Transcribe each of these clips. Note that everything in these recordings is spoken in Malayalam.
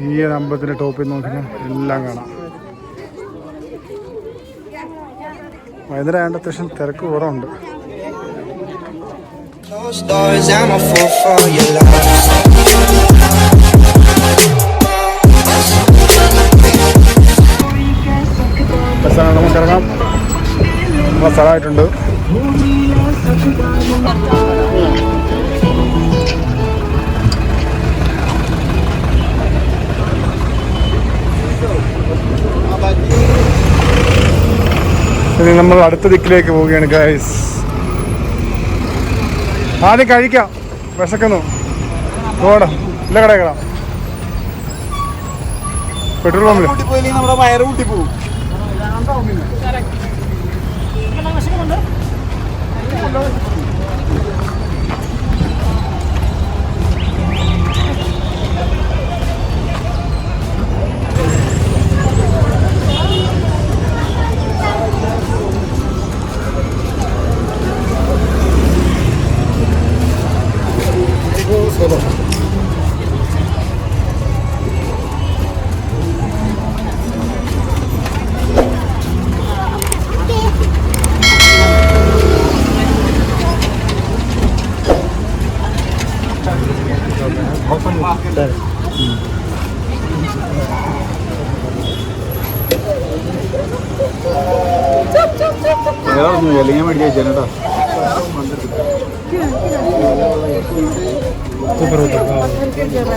ഈ ഒരു അമ്പലത്തിന്റെ ടോപ്പിൽ നോക്കിയാൽ എല്ലാം കാണാം. വൈകുന്നേരം ആയതുകൊണ്ട് അത്യാവശ്യം തിരക്ക് കുറവുണ്ട്. നമുക്ക് ഇറങ്ങാം. സ്ഥലമായിട്ടുണ്ട്. ഇനി നമ്മൾ അടുത്ത ദിക്കിലേക്ക് പോവുകയാണ് ഗൈസ് ആദ്യം കഴിക്കാം. വിശക്കുന്നു. പോടാ. ഇല്ല കടക്കടാ പെട്രോൾ പമ്പിൽ നമ്മുടെ വയറ് കൂട്ടി പോകും അല്ലെങ്കിൽ മേടിക്കാൻ ചേട്ടാ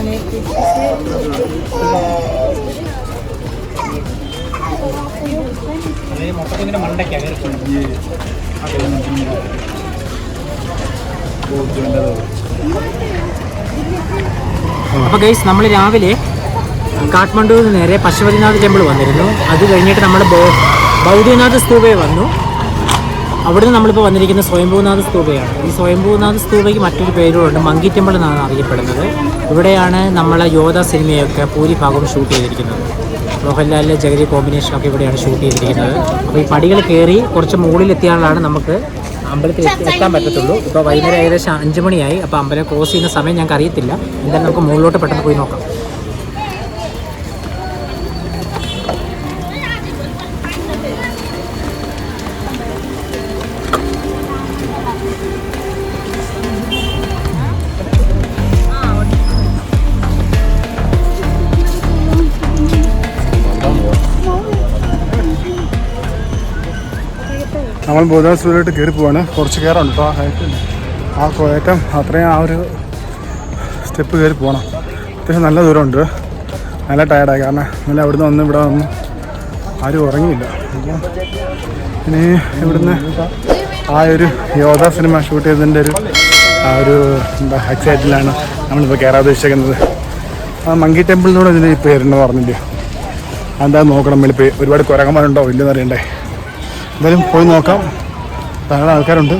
അപ്പോൾ ഗൈസ് നമ്മൾ രാവിലെ കാഠ്മണ്ഡുവിൽ നേരെ പശുപതിനാഥ് ടെമ്പിൾ വന്നിരുന്നു. അത് കഴിഞ്ഞിട്ട് നമ്മൾ ബൗദ്യനാഥ് സ്തൂപയെ വന്നു. അവിടുന്ന് നമ്മളിപ്പോൾ വന്നിരിക്കുന്ന സ്വയംഭൂനാഥ സ്തൂപയാണ്. ഈ സ്വയംഭൂനാഥ സ്തൂപയ്ക്ക് മറ്റൊരു പേരുണ്ട് മങ്കി ടെമ്പിൾ എന്നാണ് അറിയപ്പെടുന്നത്. ഇവിടെയാണ് നമ്മളെ യോധ സിനിമയൊക്കെ ഭൂരിഭാഗവും ഷൂട്ട് ചെയ്തിരിക്കുന്നത്. മോഹൻലാലിലെ ജഗതി കോമ്പിനേഷനൊക്കെ ഇവിടെയാണ് ഷൂട്ട് ചെയ്തിരിക്കുന്നത്. അപ്പോൾ ഈ പടികൾ കയറി കുറച്ച് മുകളിലെത്തിയാലാണ് നമുക്ക് അമ്പലത്തിൽ എത്തി- എത്താൻ പറ്റത്തുള്ളൂ. ഇപ്പോൾ വൈകുന്നേരം ഏകദേശം അഞ്ച് മണിയായി. അപ്പോൾ അമ്പലം ക്രോസ് ചെയ്യുന്ന സമയം ഞങ്ങൾക്ക് അറിയത്തില്ല എന്തായാലും നമുക്ക് മുകളിലോട്ട് പെട്ടെന്ന് പോയി നോക്കാം. നമ്മൾ ബോധാസുരമായിട്ട് കയറി പോവാണ്. കുറച്ച് കയറുണ്ട് കേട്ടോ ആ കയറ്റം അത്രയും ആ ഒരു സ്റ്റെപ്പ് കയറി പോകണം അത്യാവശ്യം നല്ല ദൂരമുണ്ട്. നല്ല ടയർഡായി കാരണം ഇന്നലെ അവിടുന്ന് വന്ന് ഇവിടെ വന്ന് ആരും ഉറങ്ങിയില്ല. ഇനി ഇവിടുന്ന് ആ ഒരു യോധ സിനിമ ഷൂട്ട് ചെയ്തതിന്റെ ഒരു ആ ഒരു എന്താ എക്സൈറ്റിലാണ് നമ്മളിപ്പോൾ കയറാൻ ഉദ്ദേശിക്കുന്നത്. ആ മങ്കി ടെമ്പിളിനോട് ഈ പേരുണ്ടെന്ന് പറഞ്ഞില്ലേ? എന്താ നോക്കണം? വെളുപ്പ് ഒരുപാട് കുരങ്ങന്മാരുണ്ടോ? ഇല്ലെന്ന് അറിയണ്ടേ? എന്തായാലും പോയി നോക്കാം. ധാരാളം ആൾക്കാരുണ്ട്.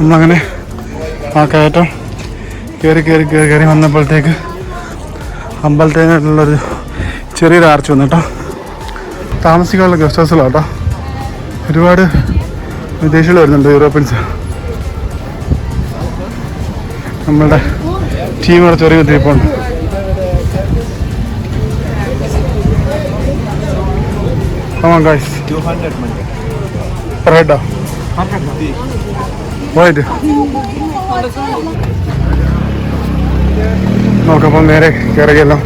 നമ്മളങ്ങനെ ആ കയറ്റം കയറി കയറി കയറി കയറി വന്നപ്പോഴത്തേക്ക് അമ്പലത്തേനായിട്ടുള്ളൊരു ചെറിയൊരു ആർച്ച് വന്നു കേട്ടോ താമസിക്കാനുള്ള ഗസ്റ്റ് ഹൗസിലാണ് കേട്ടോ ഒരുപാട് വിദേശികൾ വരുന്നുണ്ട് യൂറോപ്യൻസ്. നമ്മളുടെ ടീം അവിടെ ചെറിയ തിരിപ്പുണ്ട് Come on guys. 200 per head. പോയിട്ട് നോക്കപ്പം നേരെ കയറിയല്ലോ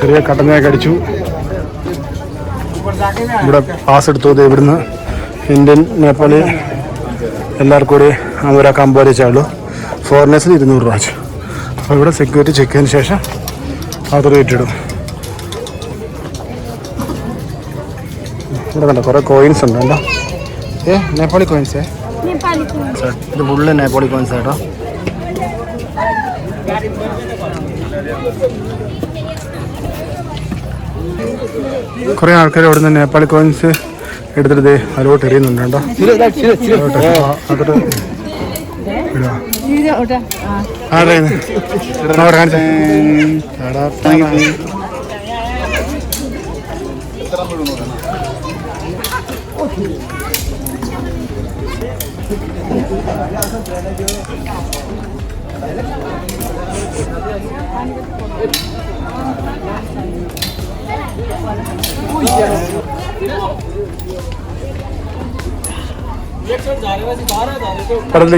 ചെറിയ കട്ടനായി അടിച്ചു ഇവിടെ പാസ് എടുത്തു ദേ ഇവിടുന്ന് ഇന്ത്യൻ നേപ്പാളി എല്ലാവർക്കും കൂടി വെച്ചേ ഉള്ളൂ ഫോറിനേഴ്സിന് ഇരുന്നൂറ് രൂപ വെച്ച്. അപ്പോൾ ഇവിടെ സെക്യൂരിറ്റി ചെക്ക് ചെയ്തതിന് ശേഷം അത് ഇട്ടിടും ഇടും. ഇവിടെ കണ്ടോ കുറേ കോയിൻസ് ഉണ്ട് കണ്ടോ? ഏ നേപ്പാളി കോയിൻസേ ഇത് ഫുള്ള് നേപ്പാളി കോയിൻസ് കേട്ടോ. കുറേ ആൾക്കാർ അവിടെ നിന്ന് നേപ്പാളി കോയിൻസ് എടുത്തിട്ട് അലോട്ട് എറിയുന്നുണ്ട് കേട്ടോ അതിലോട്ട്.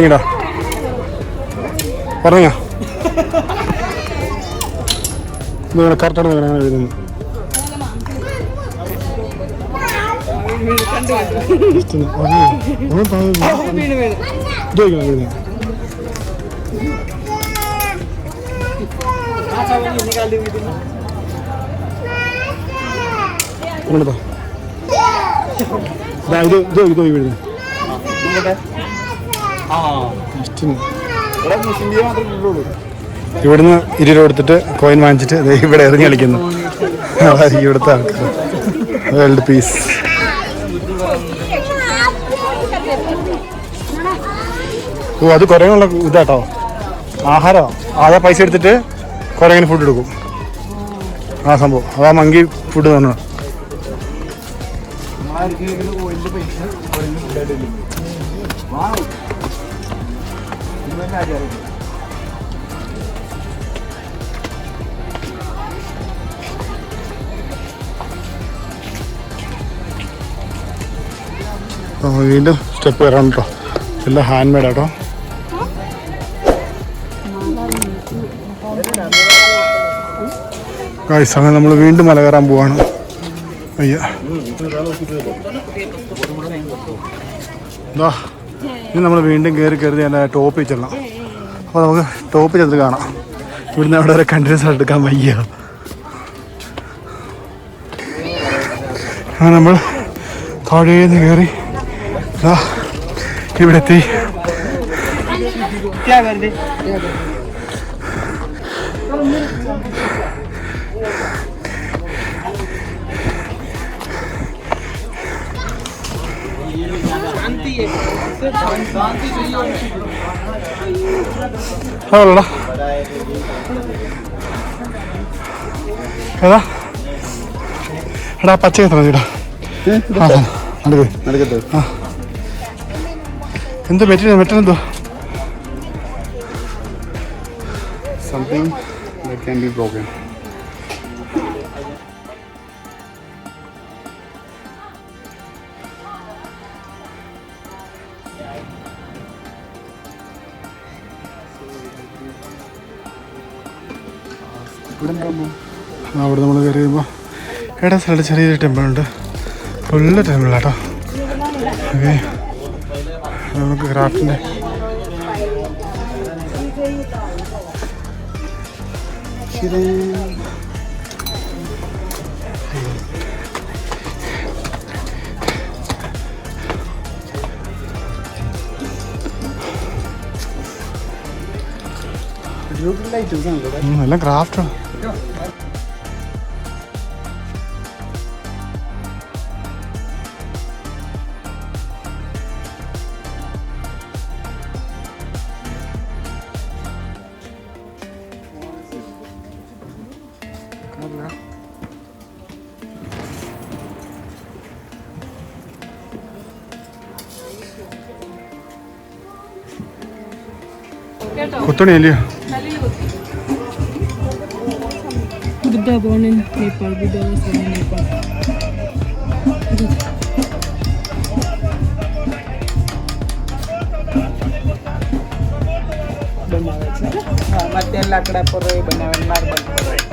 ആ, പറഞ്ഞ കറക്റ്റാണ് അങ്ങനെ എഴുതുന്നത്. Just ഇത് ഇത് ഇത് ഇവിടുന്ന്. ഇരുപത് കൊടുത്തിട്ട് കോയിൻ വാങ്ങിച്ചിട്ട് ഇവിടെ എറിഞ്ഞ് കളിക്കുന്നു. അതായിരിക്കും ഇവിടുത്തെ ആൾക്കാർ വേൾഡ് പീസ് ഓ അത് കുരങ്ങുള്ള ഇതാട്ടോ. ആഹാരമോ ആദ്യം പൈസ എടുത്തിട്ട് കുരങ്ങിന് ഫുഡ് എടുക്കും. ആ സംഭവം. അതാ മങ്കി ഫുഡ് തന്നെ വീണ്ടും സ്റ്റെപ്പ് കയറാൻ കേട്ടോ എല്ലാം ഹാൻഡ് മെയ്ഡ് ആട്ടോ. ഗായ്സ് അങ്ങനെ നമ്മൾ വീണ്ടും മല കയറാൻ പോവാണ്. അയ്യ. ഇനി നമ്മൾ വീണ്ടും കയറി കയറി എന്റെ ടോപ്പിൽ ചെല്ലണം. അപ്പോൾ നമുക്ക് ടോപ്പിൽ ചെന്ന് കാണാം. ഇവിടുന്ന് അവിടെ വരെ കണ്ടിന്യൂസ് എടുക്കാൻ വയ്യ. നമ്മൾ താഴേന്ന് കയറി ഇവിടെ എത്തി അതല്ലടാ ഏതാ? എടാ പച്ച എത്ര എന്ത് മെറ്റീരിയൽ എന്തോ? സംതിങ് ക്യാൻ ബി ബ്രോക്കൺ അവിടെ നമ്മൾ കയറി കഴിയുമ്പോൾ ഇട സ്ഥലത്ത് ചെറിയൊരു ടെമ്പിൾ ഉണ്ട്. ഫുള്ള് ടെമ്പിളാട്ടോ ഓക്കെ. നമുക്ക് ക്രാഫ്റ്റിന്റെ എല്ലാം ക്രാഫ്റ്റാണ് കൊത്തണി Buddha born in Nepal. Buddha was born in Nepal. બનાવે છે હા માથે લાકડા પર બનાવે માર્બલ પર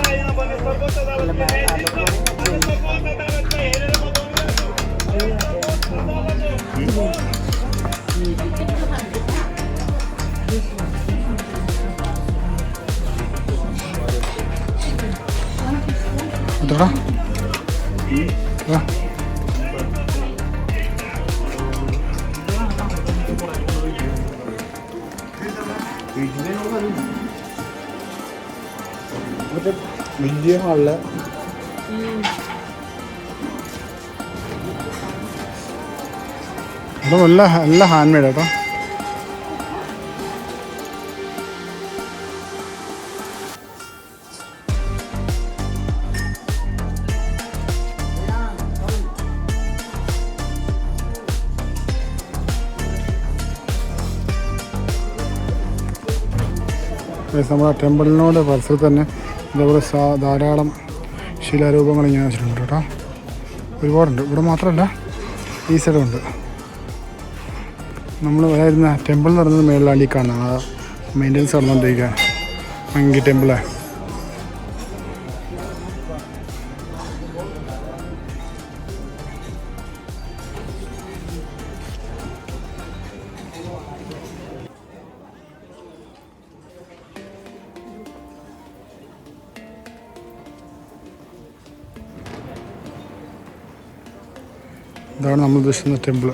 ആ. വലിയ ഇതും എല്ലാം എല്ലാം ഹാൻഡ് മെയ്ഡ് കേട്ടോ Guys, നമ്മുടെ ടെമ്പിളിനോട് പരിസരത്ത് തന്നെ ഇതേപോലെ ധാരാളം ശിലാരൂപങ്ങൾ ഇങ്ങനെ വെച്ചിട്ടുണ്ട് കേട്ടോ. ഒരുപാടുണ്ട്. ഇവിടെ മാത്രമല്ല ഈ സൈഡും ഉണ്ട് നമ്മൾ വരുന്ന ടെമ്പിൾ എന്ന് പറയുന്നത് മേളിലാണ് ഈ നടന്നുകൊണ്ടിരിക്കുക മങ്കി ടെമ്പിൾ. ഇതാണ് നമ്മൾ ഉദ്ദേശിക്കുന്ന ടെമ്പിൾ.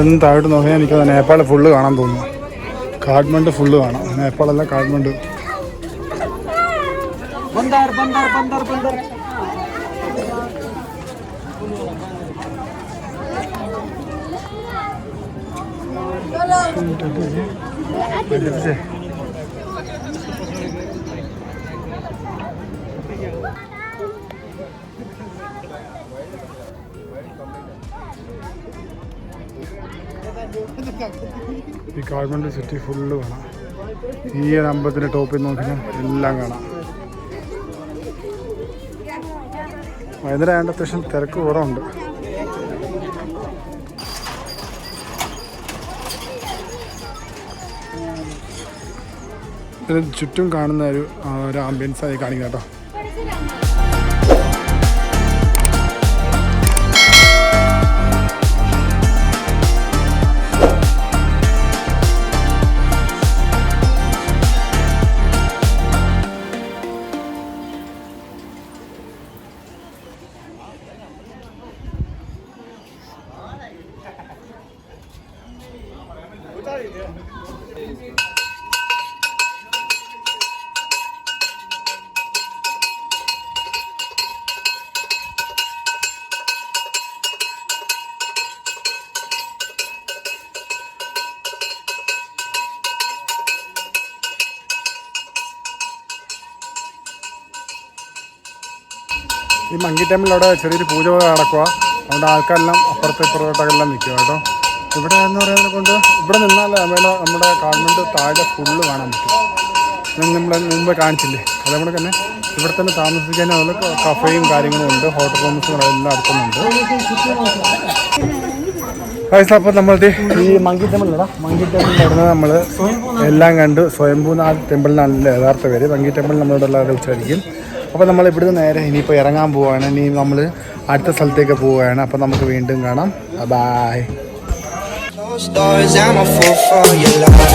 ഇവിടെ നിന്ന് താഴോട്ട് നോക്കിയാൽ എനിക്ക് നേപ്പാൾ ഫുള്ള് കാണാൻ തോന്നുന്നു. കാഠ്മണ്ഡ് ഫുള്ള് കാണാം. നേപ്പാളല്ല കാഠ്മണ്ഡ്. ഈ കാഠ്മണ്ഡ് സിറ്റി ഫുള്ള് കാണാം. ഈ ഒരു അമ്പലത്തിന്റെ ടോപ്പിൽ നോക്കിയാൽ എല്ലാം കാണാം. വൈകുന്നേരം ആയതുകൊണ്ട് അത്യാവശ്യം തിരക്ക് കുറവുണ്ട് ചുറ്റും കാണുന്ന ഒരു ഒരു ആംബിയൻസ് ആയി കാണിക്കാം കേട്ടോ. ഈ മങ്കി ടൈമിൽ അവിടെ ചെറിയൊരു പൂജ നടക്കുക അതുകൊണ്ട് ആൾക്കാരെല്ലാം അപ്പുറത്തെ ഇപ്പുറത്തോട്ടെല്ലാം നിൽക്കുക കേട്ടോ. ഇവിടെ എന്ന് പറയുന്നത് കൊണ്ട് ഇവിടെ നിന്നാൽ നമ്മുടെ നമ്മുടെ ഗവൺമെന്റ് താഴെ ഫുള്ള് കാണാൻ പറ്റും. നമ്മൾ മുമ്പ് കാണിച്ചില്ലേ? അതേപോലെ തന്നെ ഇവിടെ തന്നെ താമസിക്കാൻ അതുപോലെ കഫയും കാര്യങ്ങളും ഉണ്ട്. ഹോട്ടൽ റൂംസും എല്ലാം അടുത്തുന്നുണ്ട് പൈസ അപ്പോൾ നമ്മൾ ഈ മങ്കി ടെമ്പിളിലടാ മങ്കി ടെമ്പിളിൽ നടന്ന് നമ്മൾ എല്ലാം കണ്ട്. സ്വയംഭൂനാഥ് ടെമ്പിളിനാണല്ലോ യഥാർത്ഥ പേര്. മങ്കി ടെമ്പിൾ നമ്മളോട് എല്ലാവരും വിളിച്ചായിരിക്കും അപ്പോൾ നമ്മൾ ഇവിടുന്ന് നേരെ ഇനിയിപ്പോൾ ഇറങ്ങാൻ പോവുകയാണ് ഇനി നമ്മൾ അടുത്ത സ്ഥലത്തേക്ക് പോവുകയാണ് അപ്പോൾ നമുക്ക് വീണ്ടും കാണാം. Bye Stars, I'm a fool for your love.